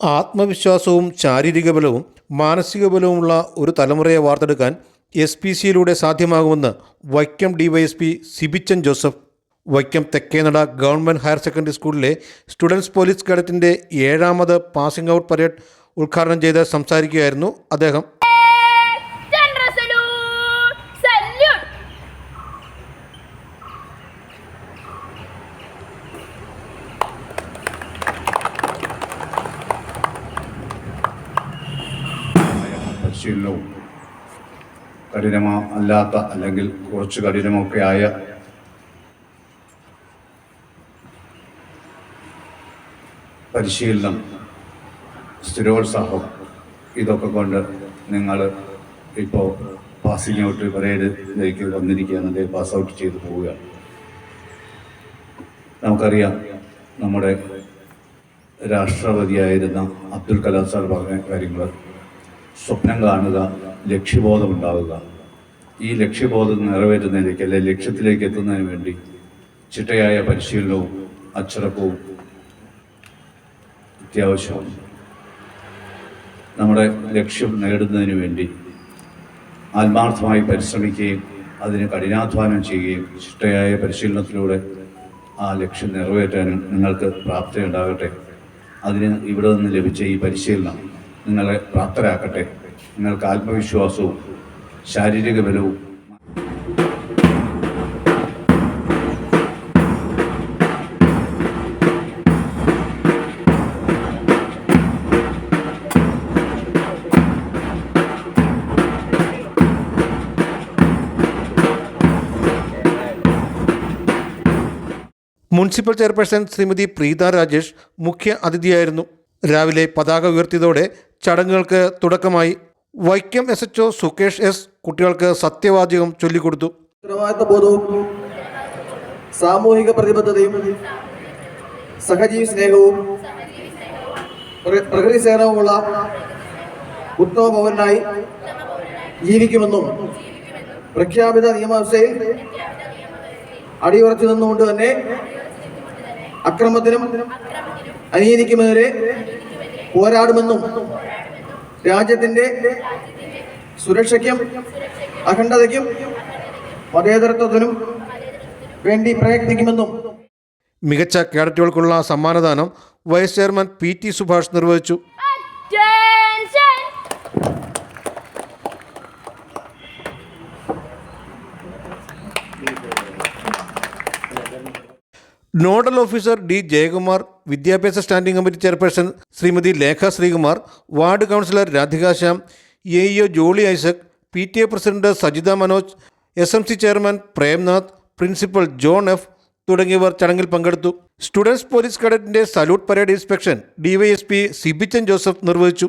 ആത്മവിശ്വാസവും ശാരീരിക ബലവും മാനസിക ബലവുമുള്ള ഒരു തലമുറയെ വാർത്തെടുക്കാൻ എസ് പി സിയിലൂടെ സാധ്യമാകുമെന്ന് Vaikom DYSP Sibichan Joseph. Vaikom Thekkenada government higher secondary സ്കൂളിലെ സ്റ്റുഡൻസ് പോലീസ് കേഡറ്റിന്റെ ഏഴാമത് പാസിംഗ് ഔട്ട് പരേഡ് ഉദ്ഘാടനം ചെയ്ത് സംസാരിക്കുകയായിരുന്നു അദ്ദേഹം. പരിശീലനവും കഠിനമോ അല്ലാത്ത അല്ലെങ്കിൽ കുറച്ച് കഠിനമൊക്കെ ആയ പരിശീലനം സ്ഥിരോത്സാഹം ഇതൊക്കെ കൊണ്ട് നിങ്ങൾ ഇപ്പോൾ പാസിംഗ് ഔട്ട് പരേഡിലേക്ക് വന്നിരിക്കുകയാണ്. അതേ പാസ് ഔട്ട് ചെയ്ത് പോവുക. നമുക്കറിയാം നമ്മുടെ രാഷ്ട്രപതിയായിരുന്ന അബ്ദുൽ കലാം സാർ പറഞ്ഞ കാര്യങ്ങൾ സ്വപ്നം കാണുക ലക്ഷ്യബോധമുണ്ടാവുക ഈ ലക്ഷ്യബോധം നിറവേറ്റുന്നതിലേക്ക് അല്ലെ ലക്ഷ്യത്തിലേക്ക് എത്തുന്നതിന് വേണ്ടി ചിട്ടയായ പരിശീലനവും അച്ചടക്കവും അത്യാവശ്യമാണ്. നമ്മുടെ ലക്ഷ്യം നേടുന്നതിന് വേണ്ടി ആത്മാർത്ഥമായി പരിശ്രമിക്കുകയും അതിന് കഠിനാധ്വാനം ചെയ്യുകയും ചിട്ടയായ പരിശീലനത്തിലൂടെ ആ ലക്ഷ്യം നിറവേറ്റാനും നിങ്ങൾക്ക് പ്രാപ്തി ഉണ്ടാകട്ടെ. അതിന് ഇവിടെ നിന്ന് ലഭിച്ച ഈ പരിശീലനം നിങ്ങളെ പ്രാപ്തരാക്കട്ടെ. നിങ്ങൾക്ക് ആത്മവിശ്വാസവും ശാരീരിക ബലവും മുനിസിപ്പൽ ചെയർപേഴ്സൺ ശ്രീമതി പ്രീത രാജേഷ് മുഖ്യ അതിഥിയായിരുന്നു. രാവിലെ പതാക ഉയർത്തിയതോടെ ചടങ്ങുകൾക്ക് തുടക്കമായി Vaikom S H Sukesh S കുട്ടികൾക്ക് സത്യവാചകം ചൊല്ലിക്കൊടുത്തു. സാമൂഹിക പ്രതിബദ്ധതയും സഹജീവി സ്നേഹവും പ്ര- പ്രകൃതി സേനവുമുള്ള ഉത്തമ പൗരനായി ജീവിക്കുമെന്നും പ്രഖ്യാപിത നിയമവ്യവസ്ഥയിൽ അടിയുറച്ചു നിന്നുകൊണ്ട് തന്നെ അക്രമത്തിനും അനീതിക്കുമെതിരെ പോരാടുമെന്നും രാജ്യത്തിന്റെ സുരക്ഷയ്ക്കും അഖണ്ഡതയ്ക്കും മതേതരത്വത്തിനും വേണ്ടി പ്രയത്നിക്കുമെന്നും മികച്ച കേഡറ്റുകൾക്കുള്ള സമ്മാനദാനം vice chairman P T Subhash നിർവഹിച്ചു Attention! Nodal officer D Jayakumar വിദ്യാഭ്യാസ standing committee chairperson Srimathi Lekha Sreekumar ward councillor Radhika Shyam A EO Jolly Isaac P T A president Sajitha Manoj S M C chairman Premnath principal John F തുടങ്ങിയവർ ചടങ്ങിൽ പങ്കെടുത്തു. Students police കേഡറ്റിന്റെ salute parade inspection DYSP Sibichan Joseph നിർവഹിച്ചു.